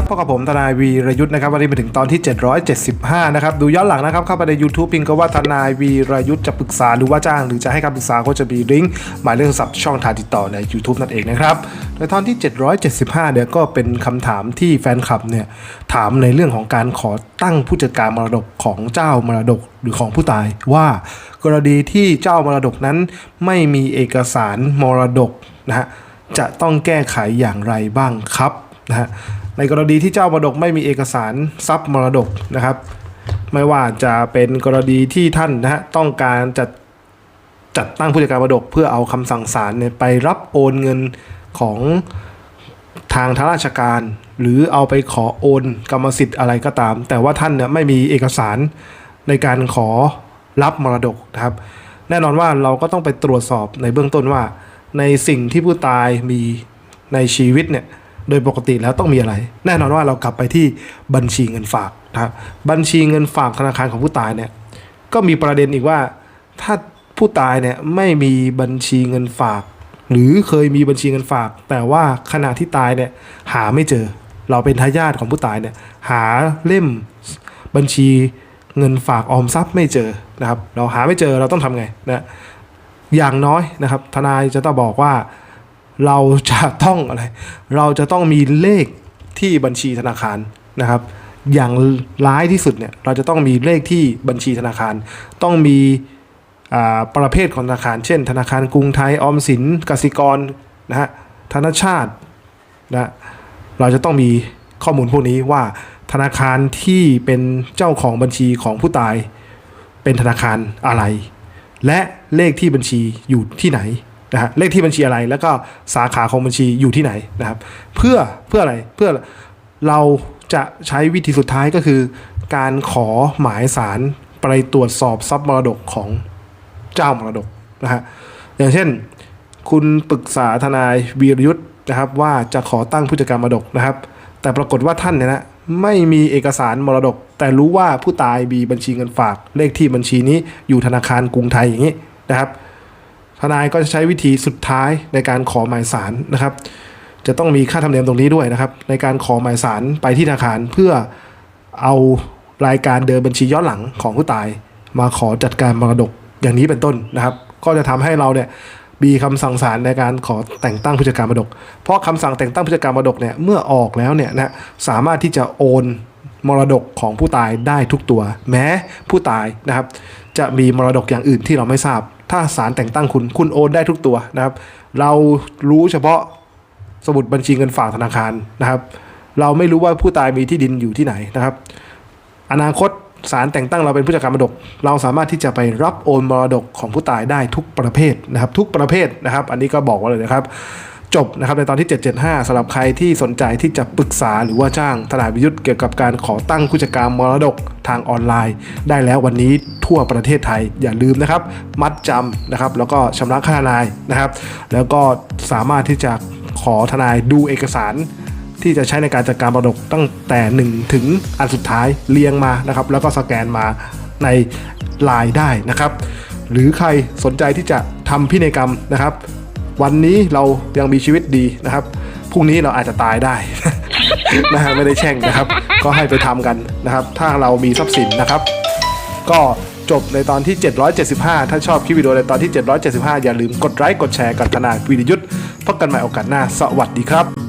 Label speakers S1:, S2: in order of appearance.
S1: ครับพบกับผมทนายวีรยุทธ์นะครับวันนี้มาถึงตอนที่ 775 นะครับ ดูย้อนหลังนะครับ เข้าไปใน YouTube พิมพ์ก็ว่าทนายวีรยุทธ์จะปรึกษาหรือว่าจ้างหรือจะให้คำปรึกษาก็จะมีลิงก์หมายเลขโทรศัพท์ช่องทางติดต่อใน YouTube นั่นเองนะครับในตอนที่ 775 เนี่ยก็เป็นคำถามที่แฟนคลับเนี่ยถามในเรื่องของการขอตั้งผู้จัดการมรดกของเจ้ามรดกหรือของผู้ตายว่ากรณีที่เจ้ามรดกนั้น ไม่มีเอกสารมรดกนะฮะจะต้องแก้ไขอย่างไรบ้างครับนะฮะ ในกรณีที่เจ้ามรดกไม่มีเอกสารทรัพย์มรดกนะครับ ไม่ว่าจะเป็นกรณีที่ท่านนะฮะต้องการจัดจัดตั้งผู้จัดการมรดก เพื่อเอาคำสั่งศาลเนี่ยไปรับโอนเงินของทางทางราชการ หรือเอาไปขอโอนกรรมสิทธิ์อะไรก็ตาม แต่ว่าท่านเนี่ยไม่มีเอกสารในการขอรับมรดกนะครับ แน่นอนว่าเราก็ต้องไปตรวจสอบในเบื้องต้นว่า ในสิ่งที่ผู้ตายมีในชีวิตเนี่ย โดยปกติแล้วต้องมีอะไร แน่นอนว่าเรากลับไปที่บัญชีเงินฝากนะครับบัญชีเงินฝากธนาคารของผู้ตายเนี่ยก็มีประเด็นอีกว่าถ้าผู้ตายเนี่ยไม่มีบัญชีเงินฝาก หรือเคยมีบัญชีเงินฝาก แต่ว่าขณะที่ตายเนี่ยหาไม่เจอ เราเป็นทายาทของผู้ตายเนี่ยหาเล่มบัญชีเงินฝากออมทรัพย์ไม่เจอนะครับ เราหาไม่เจอเราต้องทำไงนะอย่างน้อยนะครับ ทนายจะต้องบอกว่า เราจะต้องอะไร เราจะต้องมีเลขที่บัญชีธนาคารนะครับ อย่างร้ายที่สุดเนี่ยเราจะต้องมีเลขที่บัญชีธนาคาร ต้องมีอ่าประเภทของธนาคาร เช่น ธนาคารกรุงไทยออมสินกสิกรนะฮะธนชาตินะเราจะต้องมีข้อมูลพวกนี้ว่าธนาคารที่เป็นเจ้าของบัญชีของผู้ตาย เป็นธนาคารอะไร และเลขที่บัญชีอยู่ที่ไหน นะฮะเลขที่บัญชีอะไร แล้วก็สาขาของบัญชีอยู่ที่ไหนนะครับเพื่อเพื่ออะไรเพื่อเราจะใช้วิธีสุดท้ายก็คือ การขอหมายสารไปตรวจสอบทรัพย์มรดกของเจ้ามรดกนะฮะอย่างเช่น คุณปรึกษาทนายวีรยุทธ์นะครับว่าจะขอตั้งผู้จัดการมรดกนะครับ แต่ปรากฏว่าท่านเนี่ยนะไม่มีเอกสารมรดก แต่รู้ว่าผู้ตายมีบัญชีเงินฝาก เลขที่บัญชีนี้อยู่ธนาคารกรุงไทยอย่างนี้นะครับ ทนายก็จะใช้วิธีสุดท้ายในการขอหมายสารนะครับ จะต้องมีค่าธรรมเนียมตรงนี้ด้วยนะครับ ในการขอหมายสารไปที่ธนาคารเพื่อเอารายการเดินบัญชีย้อนหลังของผู้ตาย มาขอจัดการมรดกอย่างนี้เป็นต้นนะครับ ก็จะทำให้เราเนี่ยมีคำสั่งศาลในการขอแต่งตั้งผู้จัดการมรดก เพราะคำสั่งแต่งตั้งผู้จัดการมรดกเนี่ยเมื่อออกแล้วเนี่ยนะสามารถที่จะโอนมรดกของผู้ตายได้ทุกตัว แม้ผู้ตายนะครับ จะมีมรดกอย่างอื่นที่เราไม่ทราบ ถ้าศาลแต่งตั้งคุณคุณโอนได้ทุกตัวนะครับ เรารู้เฉพาะสมุดบัญชีเงินฝากธนาคารนะครับ เราไม่รู้ว่าผู้ตายมีที่ดินอยู่ที่ไหนนะครับ อนาคตศาลแต่งตั้งเราเป็นผู้จัดการมรดก เราสามารถที่จะไปรับโอนมรดกของผู้ตายได้ทุกประเภทนะครับ ทุกประเภทนะครับ อันนี้ก็บอกไว้เลยนะครับ จบนะครับในตอนที่ 775สำหรับใครที่สนใจที่จะปรึกษาหรือว่าจ้างทนายวิยุทธ์เกี่ยวกับการขอตั้งผู้จัดการมรดกทางออนไลน์ ได้แล้ววันนี้ทั่วประเทศไทยอย่าลืมนะครับ มัดจำนะครับแล้วก็ชำระค่าทนายนะครับ แล้วก็สามารถที่จะขอทนายดูเอกสารที่จะใช้ในการจัดการมรดกตั้งแต่ 1 ถึงอันสุดท้ายเรียงมานะครับ แล้วก็สแกนมาในไลน์ได้นะครับ หรือใครสนใจที่จะทำพินัยกรรมนะครับ วันนี้เรายังมีชีวิตดีนะครับพรุ่งนี้เราอาจจะตายได้นะฮะไม่ได้แช่งนะครับ ก็ให้ไปทำกันนะครับ ถ้าเรามีทรัพย์สินนะครับ ก็จบในตอนที่ 775 ถ้าชอบคลิปวิดีโอในตอนที่ 775 อย่าลืมกดไลค์กดแชร์กับขนายวีรยุทธ์พบกันใหม่โอกาสหน้า สวัสดีครับ